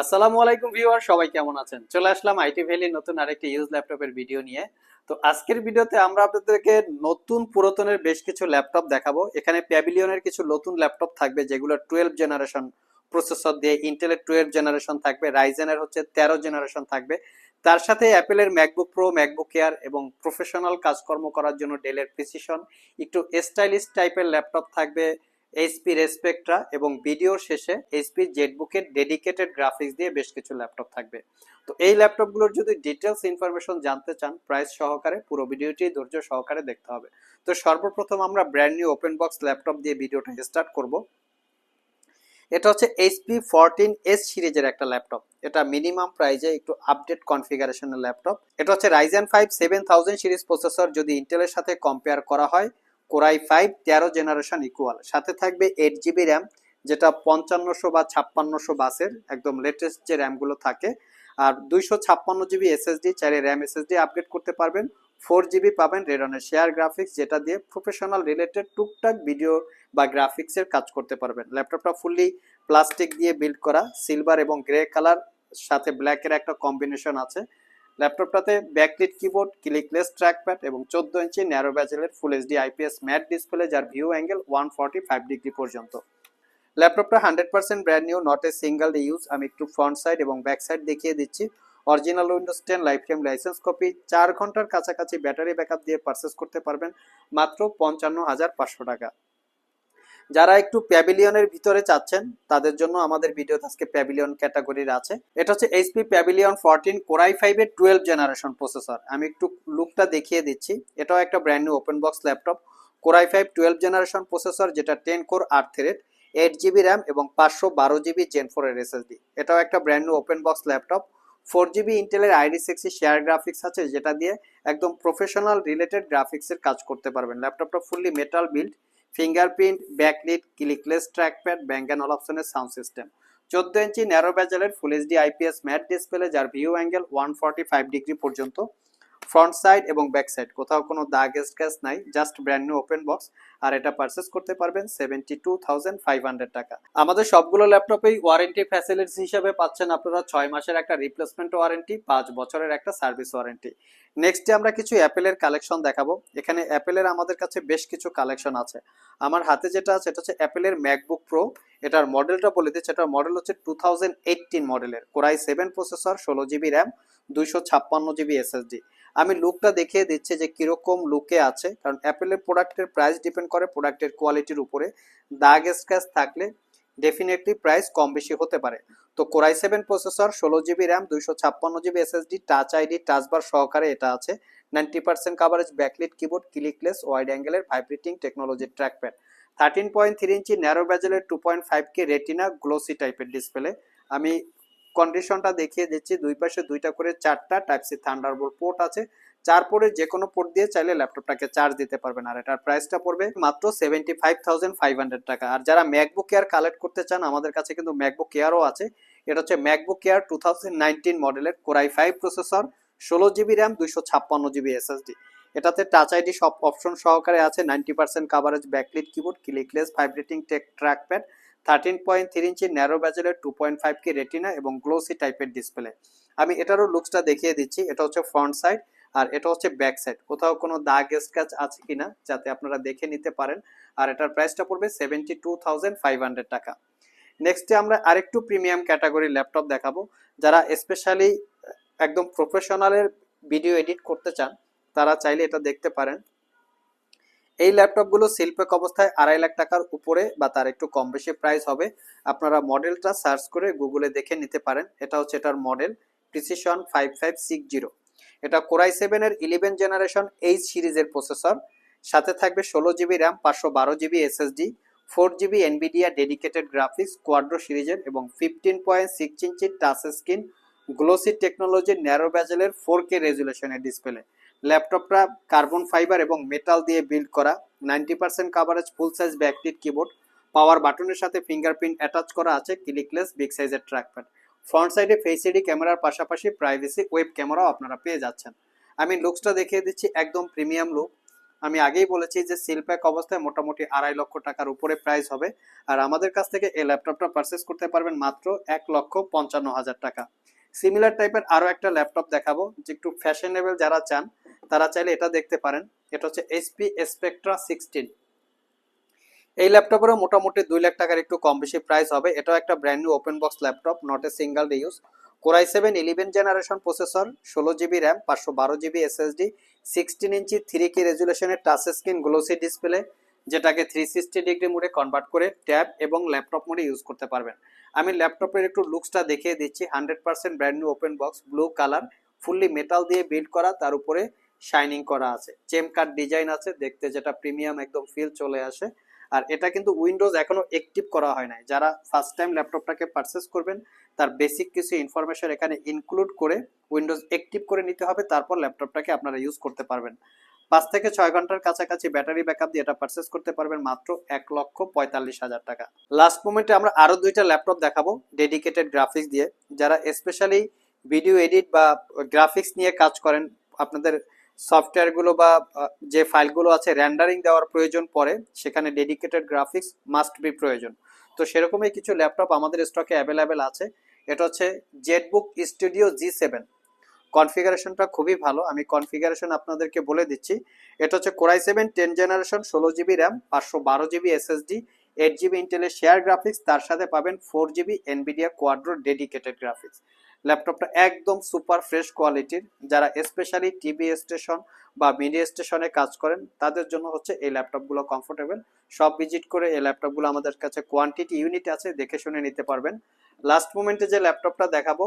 আসসালামু আলাইকুম ভিউয়ার, সবাই কেমন আছেন? চলে আসলাম আইটি ভ্যালি নতুন আরেকটি ইউজ ল্যাপটপের ভিডিও নিয়ে। তো আজকের ভিডিওতে আমরা আপনাদেরকে নতুন পুরাতনের বেশ কিছু ল্যাপটপ দেখাবো। এখানে প্যাভিলিয়নের কিছু নতুন ল্যাপটপ থাকবে, যেগুলো টুয়েলভ জেনারেশন প্রসেসর দিয়ে, ইন্টেলের টুয়েলভ জেনারেশন থাকবে, রাইজেনের হচ্ছে তেরো জেনারেশন থাকবে। তার সাথে অ্যাপেলের ম্যাকবুক প্রো, ম্যাকবুক এয়ার এবং প্রফেশনাল কাজকর্ম করার জন্য ডেলের প্রিসিশন। একটু স্টাইলিশ টাইপের ল্যাপটপ থাকবে এইচপি রেসপেক্ট্রা এবং ভিডিওর শেষে এইচপি জেটবুকের ডেডিকেটেড গ্রাফিক্স দিয়ে বেশ কিছু ল্যাপটপ থাকবে। তো এই ল্যাপটপগুলোর যদি ডিটেলস ইনফরমেশন জানতে চান প্রাইস সহকারে পুরো ভিডিওটি ধৈর্য সহকারে দেখতে হবে। তো সর্বপ্রথম আমরা brand new open box laptop দিয়ে ভিডিওটা স্টার্ট করব। এটা হচ্ছে এইচপি ফোরটিন এস সিরিজের একটা ল্যাপটপ এটা মিনিমাম প্রাইজে একটু আপডেট কনফিগারেশনের ল্যাপটপ এটা হচ্ছে Ryzen five seven thousand series processor যদি ইন্টেলের সাথে কম্পেয়ার করা হয়। কোরাই ফাইভ, তেরো জেনারেশন ইকুয়াল সাথে থাকবে এইট জিবি র্যাম যেটা পঞ্চান্নশো বা ছাপ্পান্নশো বাসের একদম লেটেস্ট যে র্যামগুলো থাকে। আর দুইশো ছাপ্পান্ন জিবি এসএসডি চাইলে র্যাম এসএসডি আপগ্রেড করতে পারবেন। ফোর জিবি পাবেন রেডনের শেয়ার গ্রাফিক্স যেটা দিয়ে প্রফেশনাল রিলেটেড টুকটাক ভিডিও বা গ্রাফিক্সের কাজ করতে পারবেন। ল্যাপটপটা ফুললি প্লাস্টিক দিয়ে বিল্ড করা সিলভার এবং গ্রে কালার সাথে ব্ল্যাকের একটা কম্বিনেশন আছে। ল্যাপটপটাতে ব্যাকলিট কিবোর্ড ক্লিকলেস ট্র্যাকপ্যাড এবং চোদ্দ ইঞ্চি narrow ব্যাজেলের full HD IPS matte display যার view angle one forty five degree পর্যন্ত। ল্যাপটপটা hundred percent brand new not a single use আমি একটু ফ্রন্ট সাইড এবং ব্যাক সাইড দেখিয়ে দিচ্ছি। Original Windows ten lifetime licence copy চার ঘণ্টার কাছাকাছি ব্যাটারি ব্যাকআপ দিয়ে পারচেস করতে পারবেন। মাত্র পঞ্চান্ন হাজার পাঁচশো টাকা। যারা একটু প্যাভিলিয়নের ভিতরে চাচ্ছেন, তাদের জন্য আমাদের ভিডিও আজকে প্যাভিলিয়ন ক্যাটাগরির আছে। এটা হচ্ছে HP Pavilion fourteen Core i ফাইভের টুয়েলভ জেনারেশন প্রসেসর। আমি একটু লুকটা দেখিয়ে দিচ্ছি। এটাও একটা brand new open box laptop. Core i five twelve generation processor, যেটা টেন কোর আট থ্রেড, এইট জিবি র্যাম এবং পাঁচশো বারো জিবি জেন ফোরের এসএসডি। এটাও একটা brand new open box laptop. Four GB ইন্টেলের আইডি সিক্সি শেয়ার গ্রাফিক্স আছে, যেটা দিয়ে একদম প্রফেশনাল রিলেটেড গ্রাফিক্সের কাজ করতে পারবেন। ল্যাপটপটা fully metal build fingerprint backlit clickless trackpad Bang and অপশনের সাউন্ড সিস্টেম চোদ্দ ইঞ্চি narrow ব্যাজেলের full HD IPS matte display যার view angle one forty five degree পর্যন্ত ফ্রন্ট সাইড এবং ব্যাক সাইড কোথাও কোনো দাগ স্ক্যাচ নাই just brand new open box আর এটা পারচেস করতে পারবেন seventy two thousand five hundred টাকা। আমাদের সবগুলো ল্যাপটপেই ওয়ারেন্টি ফ্যাসিলিটিস হিসেবে পাচ্ছেন আপনারা ছয় মাসের একটা রিপ্লেসমেন্ট ওয়ারেন্টি পাঁচ বছরের একটা সার্ভিস ওয়ারেন্টি নেক্সটে আমরা কিছু অ্যাপেলের কালেকশন দেখাবো। এখানে অ্যাপেলের আমাদের কাছে বেশ কিছু কালেকশন আছে। আমার হাতে যেটা আছে, এটা হচ্ছে অ্যাপেলের ম্যাকবুক প্রো এটার মডেলটা বলে দিচ্ছে, এটার মডেল হচ্ছে টু থাউজেন্ড এইটিন মডেলের কোরাই সেভেন প্রসেসর ষোলো জিবি র্যাম দুইশো ছাপ্পান্ন জিবি এসএসডি আমি লুকটা দেখিয়ে দিচ্ছি যে কীরকম লুকে আছে। কারণ অ্যাপেলের প্রোডাক্টের প্রাইস ডিপেন্ড করে প্রোডাক্টের কোয়ালিটির উপরে। দাগ স্ক্র্যাচ থাকলে ডেফিনেটলি প্রাইস কম বেশি হতে পারে। তো কোরাই সেভেন প্রসেসর ষোলো জিবি র্যাম দুইশো ছাপ্পান্ন GB SSD touch ID touch bar সহকারে এটা আছে। Ninety percent coverage backlit keyboard clickless wide অ্যাঙ্গেলের vibrating টেকনোলজির ট্র্যাকপ্যাড থার্টিন পয়েন্ট থ্রি ইঞ্চি narrow ব্যাজেলের two point five K retina glossy টাইপের ডিসপ্লে আমি কন্ডিশনটা দেখিয়ে দিচ্ছি, দুই পাশে দুইটা করে চারটা টাইপ সি থান্ডারবোল্ট পোর্ট আছে। চার পরে যে কোনো পোর্ট দিয়ে চাইলে ল্যাপটপটাকে চার্জ দিতে পারবেন। আর এটার প্রাইসটা পড়বে মাত্র seventy five thousand five hundred টাকা। আর যারা ম্যাকবুক এয়ার কালেক্ট করতে চান, আমাদের কাছে কিন্তু ম্যাকবুক এয়ারও আছে। এটা হচ্ছে MacBook Air two thousand nineteen মডেলের কোরাই ফাইভ প্রসেসর ষোলো জিবি র্যাম দুইশো ছাপ্পান্ন জিবি এসএসডি এটাতে টাচ আইডি সব অপশন সহকারে আছে ninety percent coverage backlit keyboard clickless vibrating tech trackpad thirteen point three ইঞ্চি narrow ব্যাজেলের two point five K retina এবং glossy টাইপের ডিসপ্লে আমি এটারও লুকসটা দেখিয়ে দিচ্ছি, এটা হচ্ছে ফ্রন্ট সাইড আর এটা হচ্ছে ব্যাক সাইড কোথাও কোনো দাগ স্ক্র্যাচ আছে কিনা, যাতে আপনারা দেখে নিতে পারেন। আর এটার প্রাইসটা পড়বে seventy two thousand five hundred টাকা নেক্সটে আমরা আরেকটু প্রিমিয়াম ক্যাটাগরি ল্যাপটপ দেখাবো। যারা স্পেশালি একদম প্রফেশনালের ভিডিও এডিট করতে চান, তারা চাইলে এটা দেখতে পারেন। এই ল্যাপটপগুলো শিল্পক অবস্থায় আড়াই লাখ টাকার উপরে বা তার একটু কম বেশি প্রাইস হবে। আপনারা মডেলটা সার্চ করে গুগলে দেখে নিতে পারেন। এটা হচ্ছে এটার model precision five five six zero এটা কোরাই সেভেনের ইলেভেন জেনারেশন এইচ সিরিজের প্রসেসর সাথে থাকবে ষোলো জিবি র্যাম পাঁচশো বারো GB SSD four GB Nvidia dedicated graphics Quadro সিরিজের এবং fifteen point six inch touch screen glossy টেকনোলজির ন্যারো ব্যাজেলের ফোর কে রেজুলেশনের ডিসপ্লে ল্যাপটপটা কার্বন ফাইবার এবং মেটাল দিয়ে বিল্ড করা, ninety percent coverage full size backlit keyboard power বাটনের সাথে ফিঙ্গারপ্রিন্ট অ্যাটাচ করা আছে ক্লিকলেস বিগ সাইজের ট্র্যাকপ্যাড ফ্রন্ট সাইডে ফেস ক্যামেরার পাশাপাশি প্রাইভেসি ওয়েব ক্যামেরাও আপনারা পেয়ে যাচ্ছেন। আমি লুকসটা দেখিয়ে দিচ্ছি, একদম প্রিমিয়াম লুক আমি আগেই বলেছি যে সিল প্যাক অবস্থায় মোটামুটি আড়াই লক্ষ টাকার উপরে প্রাইস হবে। আর আমাদের কাছ থেকে এই ল্যাপটপটা পারচেস করতে পারবেন মাত্র এক লক্ষ পঞ্চান্ন হাজার টাকা। সিমিলার টাইপের আরও একটা ল্যাপটপ দেখাবো, যে একটু ফ্যাশনেবল যারা চান তারা চাইলে এটা দেখতে পারেন। এটা হচ্ছে এইচপি স্পেকট্রা সিক্সটিন এই ল্যাপটপেরও মোটামুটি দুই লাখ টাকার একটু কম বেশি প্রাইস হবে। এটাও একটা brand new open box laptop not a single use Core i seven eleven generation processor ষোলো জিবি র্যাম পাঁচশো বারো জিবি এসএসডি সিক্সটিন ইঞ্চি থ্রি কি রেজুলেশনের টাচ স্ক্রিন গ্লোসি ডিসপ্লে যেটাকে থ্রি সিক্সটি ডিগ্রি মোডে কনভার্ট করে ট্যাব এবং laptop মোডে ইউজ করতে পারবেন। আমি ল্যাপটপের একটু লুকসটা দেখিয়ে দিচ্ছি। Hundred percent brand new open box blue colour fully metal দিয়ে বিল্ড করা, তার উপরে শাইনিং করা আছে। চেম কাট ডিজাইন আছে, দেখতে যেটা প্রিমিয়াম একদম ফিল চলে আসে। আর এটা কিন্তু উইন্ডোজ এখনও অ্যাক্টিভ করা হয় নাই। যারা ফার্স্ট টাইম ল্যাপটপটাকে পারচেস করবেন, তার বেসিক কিছু ইনফরমেশন এখানে ইনক্লুড করে উইন্ডোজ অ্যাক্টিভ করে নিতে হবে, তারপর ল্যাপটপটাকে আপনারা ইউজ করতে পারবেন। পাঁচ থেকে ছয় ঘণ্টার কাছাকাছি ব্যাটারি ব্যাকআপ দিয়ে এটা পারচেস করতে পারবেন, মাত্র এক লক্ষ পঁয়তাল্লিশ হাজার টাকা। লাস্ট মোমেন্টে আমরা আরও দুইটা ল্যাপটপ দেখাবো ডেডিকেটেড গ্রাফিক্স দিয়ে। যারা স্পেশালি ভিডিও এডিট বা গ্রাফিক্স নিয়ে কাজ করেন, আপনাদের সফটওয়্যারগুলো বা যে ফাইলগুলো আছে র্যান্ডারিং দেওয়ার প্রয়োজন পড়ে, সেখানে ডেডিকেটেড গ্রাফিক্স মাস্ট বি প্রয়োজন। তো সেরকমই কিছু ল্যাপটপ আমাদের স্টকে অ্যাভেলেবেল আছে। এটা হচ্ছে জেটবুক স্টুডিও জি সেভেন কনফিগারেশনটা খুবই ভালো। আমি কনফিগারেশন আপনাদেরকে বলে দিচ্ছি। এটা হচ্ছে Core i seven ten generation ষোলো জিবি র্যাম পাঁচশো বারো জিবি এসএসডি এইট জিবি ইন্টেলের শেয়ার গ্রাফিক্স তার সাথে পাবেন four GB Nvidia Quadro dedicated graphics ল্যাপটপটা একদম সুপার ফ্রেশ কোয়ালিটির। যারা স্পেশালি টিভি স্টেশন বা মিডিয়া স্টেশনে কাজ করেন, তাদের জন্য হচ্ছে এই ল্যাপটপগুলো কমফোর্টেবল সব ভিজিট করে এই ল্যাপটপগুলো আমাদের কাছে কোয়ান্টিটি ইউনিট আছে, দেখে শুনে নিতে পারবেন। লাস্ট মোমেন্টে যে ল্যাপটপটা দেখাবো,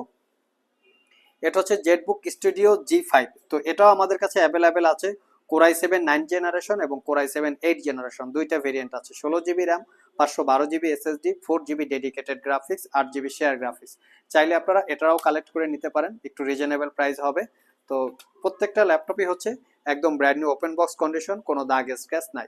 এটা হচ্ছে জেটবুক স্টুডিও জি ফাইভ তো এটাও আমাদের কাছে অ্যাভেলেবেল আছে। Core i seven nine generation এবং Core i seven eight generation, দুইটা ভেরিয়েন্ট আছে, ষোলো জিবি র্যাম পাঁচশো বারো GB SSD four GB dedicated graphics আট জিবি শেয়ার গ্রাফিক্স চাইলে আপনারা এটাও কালেক্ট করে নিতে পারেন, একটু রিজনেবল প্রাইস হবে। তো প্রত্যেকটা ল্যাপটপই হচ্ছে একদম brand new open box condition কোনো দাগ স্ক্র্যাচ নাই।